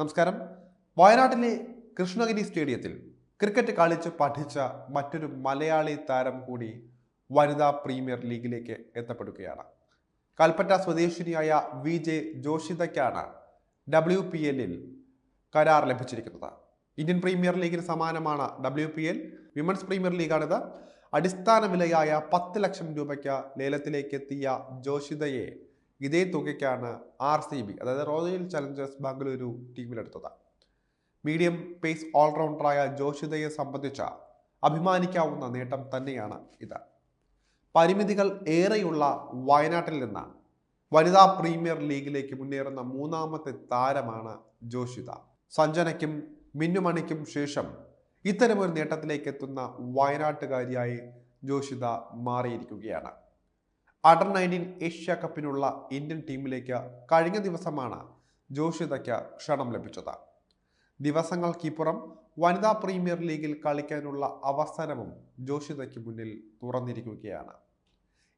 നമസ്കാരം. വയനാട്ടിലെ കൃഷ്ണഗിരി സ്റ്റേഡിയത്തിൽ ക്രിക്കറ്റ് കളിച്ച് പഠിച്ച മറ്റൊരു മലയാളി താരം കൂടി വനിതാ പ്രീമിയർ ലീഗിലേക്ക് എത്തപ്പെടുകയാണ്. കൽപ്പറ്റ സ്വദേശിനിയായ വി ജെ ജോഷിതയ്ക്കാണ് ഡബ്ല്യു പി എല്ലിൽ കരാർ ലഭിച്ചിരിക്കുന്നത്. ഇന്ത്യൻ പ്രീമിയർ ലീഗിന് സമാനമാണ് W P L. Women's premier ലീഗാണിത്. അടിസ്ഥാന വിലയായ പത്ത് ലക്ഷം രൂപയ്ക്ക് ലേലത്തിലേക്ക് എത്തിയ ജോഷിതയെ ഇതേ തുകയ്ക്കാണ് ആർ സി ബി അതായത് റോയൽ ചലഞ്ചേഴ്സ് ബാംഗ്ലൂരു ടീമിലെടുത്തത്. മീഡിയം പേസ് ഓൾറൗണ്ടറായ ജോഷിതയെ സംബന്ധിച്ച അഭിമാനിക്കാവുന്ന നേട്ടം തന്നെയാണ് ഇത്. പരിമിതികൾ ഏറെയുള്ള വയനാട്ടിൽ നിന്ന് വനിതാ പ്രീമിയർ ലീഗിലേക്ക് മുന്നേറുന്ന മൂന്നാമത്തെ താരമാണ് ജോഷിത. സഞ്ജനയ്ക്കും മിന്നുമണിക്കും ശേഷം ഇത്തരമൊരു നേട്ടത്തിലേക്ക് എത്തുന്ന വയനാട്ടുകാരിയായി ജോഷിത മാറിയിരിക്കുകയാണ്. അണ്ടർ നയന്റീൻ ഏഷ്യ കപ്പിനുള്ള ഇന്ത്യൻ ടീമിലേക്ക് കഴിഞ്ഞ ദിവസമാണ് ജോഷിതയ്ക്ക് ക്ഷണം ലഭിച്ചത്. ദിവസങ്ങൾക്കിപ്പുറം വനിതാ പ്രീമിയർ ലീഗിൽ കളിക്കാനുള്ള അവസരവും ജോഷിതയ്ക്ക് മുന്നിൽ തുറന്നിരിക്കുകയാണ്.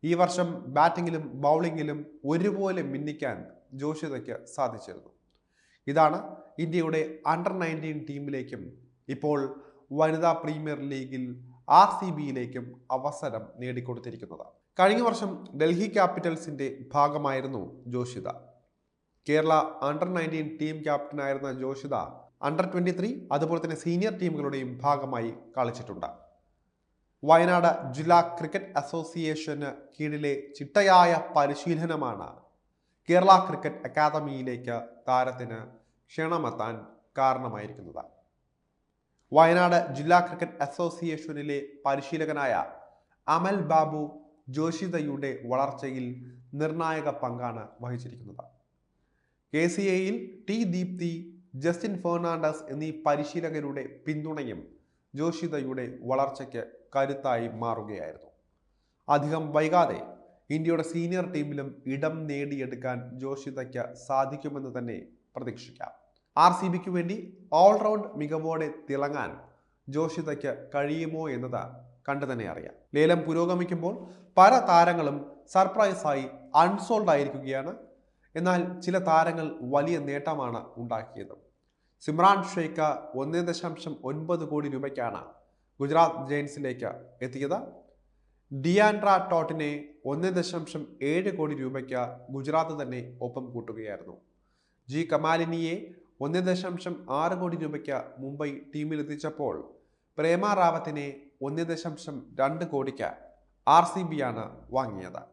ഈ വർഷം ബാറ്റിങ്ങിലും ബൗളിങ്ങിലും ഒരുപോലെ മിന്നിക്കാൻ ജോഷിതയ്ക്ക് സാധിച്ചിരുന്നു. ഇതാണ് ഇന്ത്യയുടെ അണ്ടർ നയന്റീൻ ടീമിലേക്കും ഇപ്പോൾ വനിതാ പ്രീമിയർ ലീഗിൽ ആർ സി ബിയിലേക്കും അവസരം നേടിക്കൊടുത്തിരിക്കുന്നത്. കഴിഞ്ഞ വർഷം ഡൽഹി ക്യാപിറ്റൽസിന്റെ ഭാഗമായിരുന്നു Joshitha. Kerala under nineteen team ക്യാപ്റ്റനായിരുന്ന ജോഷിത അണ്ടർ ട്വന്റി ത്രീ അതുപോലെ തന്നെ സീനിയർ ടീമുകളുടെയും ഭാഗമായി കളിച്ചിട്ടുണ്ട്. വയനാട് ജില്ലാ ക്രിക്കറ്റ് അസോസിയേഷന് കീഴിലെ ചിട്ടയായ പരിശീലനമാണ് കേരള ക്രിക്കറ്റ് അക്കാദമിയിലേക്ക് താരത്തിന് ക്ഷണമെത്താൻ കാരണമായിരിക്കുന്നത്. വയനാട് ജില്ലാ ക്രിക്കറ്റ് അസോസിയേഷനിലെ പരിശീലകനായ അമൽ ബാബു ജോഷിതയുടെ വളർച്ചയിൽ നിർണായക പങ്കാണ് വഹിച്ചിരിക്കുന്നത്. കെ സി എയിൽ ടി ദീപ്തി ജസ്റ്റിൻ ഫെർണാണ്ടസ് എന്നീ പരിശീലകരുടെ പിന്തുണയും ജോഷിതയുടെ വളർച്ചയ്ക്ക് കരുത്തായി മാറുകയായിരുന്നു. അധികം വൈകാതെ ഇന്ത്യയുടെ സീനിയർ ടീമിലും ഇടം നേടിയെടുക്കാൻ ജോഷിതയ്ക്ക് സാധിക്കുമെന്ന് തന്നെ പ്രതീക്ഷിക്കാം. ആർ സി ബിക്ക് വേണ്ടി ഓൾറൗണ്ട് മികവോടെ തിളങ്ങാൻ ജോഷിതയ്ക്ക് കഴിയുമോ എന്നത് കണ്ടു തന്നെ അറിയാം. ലേലം പുരോഗമിക്കുമ്പോൾ പല താരങ്ങളും സർപ്രൈസായി അൺസോൾഡ് ആയിരിക്കുകയാണ്. എന്നാൽ ചില താരങ്ങൾ വലിയ നേട്ടമാണ് ഉണ്ടാക്കിയത്. സിമ്രാൻ ഷെയ്ഖ ഒന്നേ ദശാംശം ഒൻപത് കോടി രൂപയ്ക്കാണ് ഗുജറാത്ത് ജയൻസിലേക്ക് എത്തിയത്. ഡിയാൻഡ്ര ടോട്ടിനെ ഒന്നേ ദശാംശം ഏഴ് കോടി രൂപയ്ക്ക് ഗുജറാത്ത് തന്നെ ഒപ്പം കൂട്ടുകയായിരുന്നു. ജി കമാലിനിയെ ഒന്നേ ദശാംശം ആറ് കോടി രൂപയ്ക്ക് മുംബൈ ടീമിലെത്തിച്ചപ്പോൾ പ്രേമ റാവത്തിനെ ഒന്ന് ദശാംശം രണ്ട് കോടിക്ക് ആർ സി ബിയാണ് വാങ്ങിയത്.